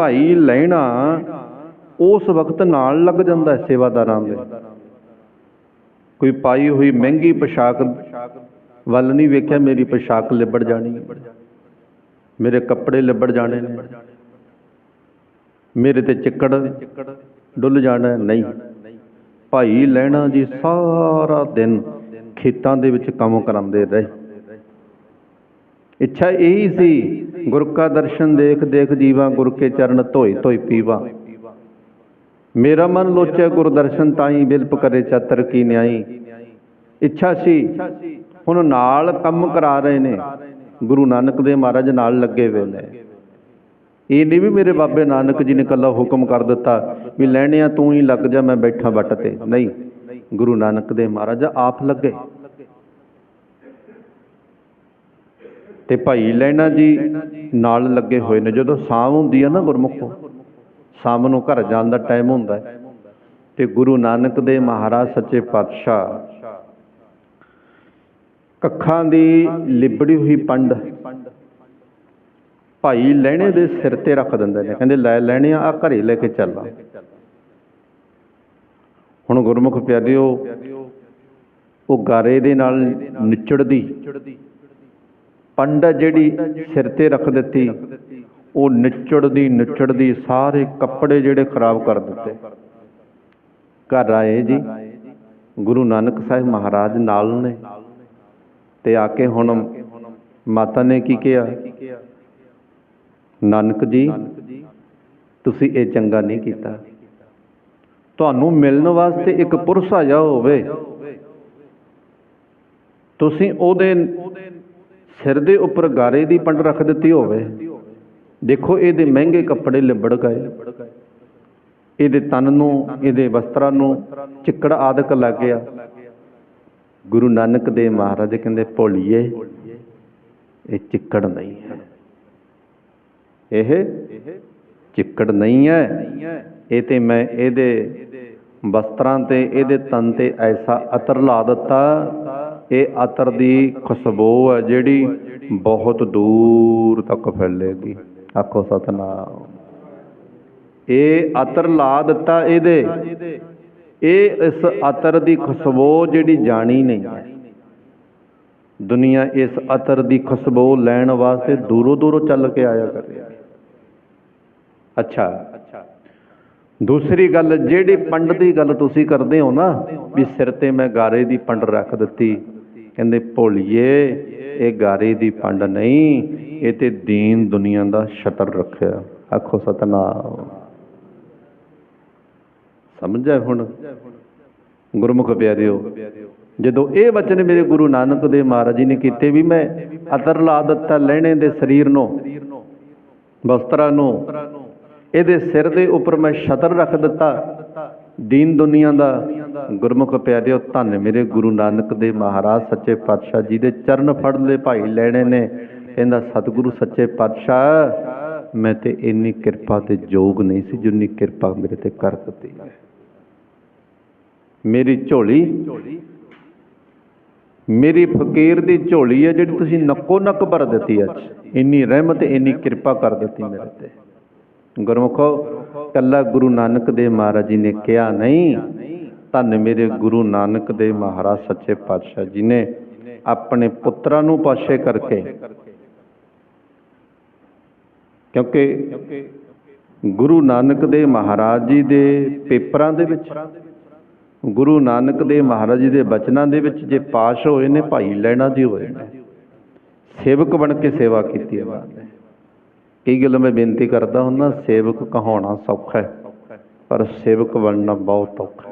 ਭਾਈ ਲੈਣਾ, ਉਸ ਵਕਤ ਨਾਲ ਲੱਗ ਜਾਂਦਾ ਹੈ ਸੇਵਾਦਾਰਾਂ ਦੇ। ਕੋਈ ਪਾਈ ਹੋਈ ਮਹਿੰਗੀ ਪੋਸ਼ਾਕ ਵੱਲ ਨਹੀਂ ਵੇਖਿਆ, ਮੇਰੀ ਪੋਸ਼ਾਕ ਲਿਬੜ ਜਾਣੀ ਹੈ। ਮੇਰੇ ਕੱਪੜੇ ਲਿਬੜ ਜਾਣੇ ਨੇ। ਮੇਰੇ ਤੇ ਚਿੱਕੜ ਡੁੱਲ ਜਾਣਾ ਹੈ। ਨਹੀਂ, ਭਾਈ ਲੈਣਾ ਜੀ ਸਾਰਾ ਦਿਨ ਖੇਤਾਂ ਦੇ ਵਿੱਚ ਕੰਮ ਕਰਾਉਂਦੇ ਰਹੇ। ਇੱਛਾ ਇਹੀ ਸੀ, ਗੁਰ ਕਾ ਦਰਸ਼ਨ ਦੇਖ ਦੇਖ ਜੀਵਾ, ਗੁਰ ਕੇ ਚਰਨ ਧੋਈ ਧੋਈ ਪੀਵਾ। ਮੇਰਾ ਮਨ ਲੋਚੈ, ਗੁਰ ਦਰਸ਼ਨ ਤਾਈ ਬਿਲਪ ਕਰੇ ਚਤਰ ਕੀ ਨਿਆਈ। ਇੱਛਾ ਸੀ, ਹੁਣ ਨਾਲ ਕੰਮ ਕਰਾ ਰਹੇ ਨੇ, ਗੁਰੂ ਨਾਨਕ ਦੇ ਮਹਾਰਾਜ ਨਾਲ ਲੱਗੇ ਹੋਏ ਨੇ। ਇਹ ਨਹੀਂ ਵੀ ਮੇਰੇ ਬਾਬੇ ਨਾਨਕ ਜੀ ਨੇ ਕੱਲਾ ਹੁਕਮ ਕਰ ਦਿੱਤਾ ਵੀ ਲੈਣਿਆ ਤੂੰ ਹੀ ਲੱਗ ਜਾ, ਮੈਂ ਬੈਠਾ ਵੱਟ ਤੇ। ਨਹੀਂ, ਗੁਰੂ ਨਾਨਕ ਦੇ ਮਹਾਰਾਜ ਆਪ ਲੱਗੇ। ਤੇ ਭਾਈ ਲੈਣਾ ਜੀ ਨਾਲ ਲੱਗੇ ਹੋਏ ਨੇ। ਜਦੋਂ ਸ਼ਾਮ ਹੁੰਦੀ ਹੈ ਨਾ ਗੁਰਮੁਖੋ ਸ਼ਾਮ ਨੂੰ ਘਰ ਜਾਣ ਦਾ ਟਾਈਮ ਹੁੰਦਾ ਹੈ। ਤੇ ਗੁਰੂ ਨਾਨਕ ਦੇ ਮਹਾਰਾਜ ਸੱਚੇ ਪਾਤਸ਼ਾਹ ਕੱਖਾਂ ਦੀ ਲਿਬੜੀ ਹੋਈ ਪੰਡ ਭਾਈ ਲੈਣੇ ਦੇ ਸਿਰ ਤੇ ਰੱਖ ਦਿੰਦੇ ਨੇ। ਕਹਿੰਦੇ, ਲੈ ਲੈਣੇ ਆ ਘਰੇ ਲੈ ਕੇ ਚੱਲਾਂ। ਹੁਣ ਗੁਰਮੁਖ ਪਿਆਰਿਓ, ਉਹ ਗਾਰੇ ਦੇ ਨਾਲ ਨਿਚੜਦੀ। ਪੰਡ ਜਿਹੜੀ ਸਿਰ ਤੇ ਰੱਖ ਦਿੱਤੀ, ਉਹ ਨਿਚੜਦੀ ਨਿਚੜਦੀ ਸਾਰੇ ਕੱਪੜੇ ਜਿਹੜੇ ਖਰਾਬ ਕਰ ਦਿੱਤੇ। ਘਰ ਆਏ ਜੀ, ਗੁਰੂ ਨਾਨਕ ਸਾਹਿਬ ਮਹਾਰਾਜ ਨਾਲ ਨੇ। ਤੇ ਆ ਕੇ ਹੁਣ ਮਾਤਾ ਨੇ ਕੀ ਕਿਹਾ? ਨਾਨਕ ਜੀ, ਤੁਸੀਂ ਇਹ ਚੰਗਾ ਨਹੀਂ ਕੀਤਾ। ਤੁਹਾਨੂੰ ਮਿਲਣ ਵਾਸਤੇ ਇੱਕ ਪੁਰਸ਼ ਆਇਆ ਹੋਵੇ। ਤੁਸੀਂ ਉਹਦੇ ਸਿਰ ਦੇ ਉੱਪਰ ਗਾਰੇ ਦੀ ਪੰਡ ਰੱਖ ਦਿੱਤੀ ਹੋਵੇ। ਦੇਖੋ, ਇਹਦੇ ਮਹਿੰਗੇ ਕੱਪੜੇ ਲਿਬੜ ਗਏ। ਇਹਦੇ ਤਨ ਨੂੰ, ਇਹਦੇ ਵਸਤਰਾਂ ਨੂੰ ਚਿੱਕੜ ਆਦਿਕ ਲੱਗ ਗਿਆ। ਗੁਰੂ ਨਾਨਕ ਦੇ ਮਹਾਰਾਜ ਕਹਿੰਦੇ, ਭੋਲੀਏ, ਇਹ ਚਿੱਕੜ ਨਹੀਂ ਹੈ। ਇਹ ਚਿੱਕੜ ਨਹੀਂ ਹੈ। ਇਹ ਤੇ ਮੈਂ ਇਹਦੇ ਵਸਤਰਾਂ ਤੇ, ਇਹਦੇ ਤਨ ਤੇ ਐਸਾ ਅਤਰ ਲਾ ਦਿੱਤਾ। ਇਹ ਅਤਰ ਦੀ ਖੁਸ਼ਬੂ ਹੈ ਜਿਹੜੀ ਬਹੁਤ ਦੂਰ ਤੱਕ ਫੈਲੇਗੀ। ਆਖੋ ਸਤਨਾਮ। ਇਹ ਅਤਰ ਲਾ ਦਿੱਤਾ ਇਹਦੇ। ਇਹ ਇਸ ਅਤਰ ਦੀ ਖੁਸ਼ਬੂ ਜਿਹੜੀ ਜਾਣੀ ਨਹੀਂ। ਹੈ ਦੁਨੀਆ ਇਸ ਅਤਰ ਦੀ ਖੁਸ਼ਬੂ ਲੈਣ ਵਾਸਤੇ ਦੂਰੋਂ ਦੂਰੋਂ ਚੱਲ ਕੇ ਆਇਆ ਕਰੇ ਅੱਛਾ। ਦੂਸਰੀ ਗੱਲ, ਜਿਹੜੀ ਪੰਡ ਦੀ ਗੱਲ ਤੁਸੀਂ ਕਰਦੇ ਹੋ ਨਾ, ਵੀ ਸਿਰ ਤੇ ਮੈਂ ਗਾਰੇ ਦੀ ਪੰਡ ਰੱਖ ਦਿੱਤੀ ਕਹਿੰਦੇ, ਭੋਲੀਏ, ਇਹ ਗਾਰੇ ਦੀ ਪੰਡ ਨਹੀਂ, ਇਹ ਤੇ ਦੀਨ ਦੁਨੀਆ ਦਾ ਛਤਰ ਰੱਖਿਆ। ਆਖੋ, ਸਤਨਾਮ। ਸਮਝਿਆ ਹੁਣ? ਗੁਰਮੁਖ ਪਿਆਰਿਓ, ਜਦੋਂ ਇਹ ਵਚਨ ਮੇਰੇ ਗੁਰੂ ਨਾਨਕ ਦੇਵ ਮਹਾਰਾਜ ਜੀ ਨੇ ਕੀਤੇ ਵੀ ਮੈਂ ਅਤਰ ਲਾ ਦਿੱਤਾ ਲੈਣੇ ਦੇ ਸਰੀਰ ਨੂੰ, ਵਸਤਰਾਂ ਨੂੰ, ਇਹਦੇ ਸਿਰ ਦੇ ਉੱਪਰ ਮੈਂ ਛਤਰ ਰੱਖ ਦਿੱਤਾ ਦੀਨ ਦੁਨੀਆ ਦਾ ਗੁਰਮੁਖ ਪਿਆਰਿਓ, ਧੰਨ ਮੇਰੇ ਗੁਰੂ ਨਾਨਕ ਦੇ ਮਹਾਰਾਜ, ਸੱਚੇ ਪਾਤਸ਼ਾਹ ਜੀ ਦੇ ਚਰਨ ਫੜ ਲੈ ਭਾਈ ਲੈਣੇ ਨੇ। ਕਹਿੰਦਾ, ਸਤਿਗੁਰੂ, ਸੱਚੇ ਪਾਤਸ਼ਾਹ, ਮੈਂ ਤੇ ਇੰਨੀ ਕਿਰਪਾ ਤੇ ਯੋਗ ਨਹੀਂ ਸੀ ਜਿੰਨੀ ਕਿਰਪਾ ਮੇਰੇ ਤੇ ਕਰ ਦਿੱਤੀ ਮੇਰੀ ਝੋਲੀ, ਮੇਰੀ ਫਕੀਰ ਦੀ ਝੋਲੀ ਹੈ ਜਿਹੜੀ ਤੁਸੀਂ ਨੱਕੋ ਨੱਕ ਭਰ ਦਿੱਤੀ ਅੱਜ ਇੰਨੀ ਰਹਿਮਤ, ਇੰਨੀ ਕਿਰਪਾ ਕਰ ਦਿੱਤੀ ਮੇਰੇ ਤੇ। ਗੁਰਮੁਖੋ, ਕੱਲਾ ਗੁਰੂ ਨਾਨਕ ਦੇਵ ਮਹਾਰਾਜ ਜੀ ਨੇ ਕਿਹਾ ਨਹੀਂ। ਧੰਨ ਮੇਰੇ ਗੁਰੂ ਨਾਨਕ ਦੇਵ ਮਹਾਰਾਜ ਸੱਚੇ ਪਾਤਸ਼ਾਹ ਜੀ ਨੇ ਆਪਣੇ ਪੁੱਤਰਾਂ ਨੂੰ ਪਾਸ਼ੇ ਕਰਕੇ। ਕਿਉਂਕਿ ਗੁਰੂ ਨਾਨਕ ਦੇਵ ਮਹਾਰਾਜ ਜੀ ਦੇ ਪੇਪਰਾਂ ਦੇ ਵਿੱਚ, ਗੁਰੂ ਨਾਨਕ ਦੇਵ ਮਹਾਰਾਜ ਜੀ ਦੇ ਬਚਨਾਂ ਦੇ ਵਿੱਚ ਜੇ ਪਾਸ਼ ਹੋਏ ਨੇ, ਭਾਈ ਲੈਣਾ ਜੀ ਹੋਏ ਨੇ। ਸੇਵਕ ਬਣ ਕੇ ਸੇਵਾ ਕੀਤੀ ਹੈ। ਉਹਨਾਂ ਨੇ ਇਹ ਗੱਲ ਮੈਂ ਬੇਨਤੀ ਕਰਦਾ ਹੁੰਦਾ, ਸੇਵਕ ਕਹਾਉਣਾ ਸੌਖਾ ਹੈ, ਪਰ ਸੇਵਕ ਬਣਨਾ ਬਹੁਤ ਔਖਾ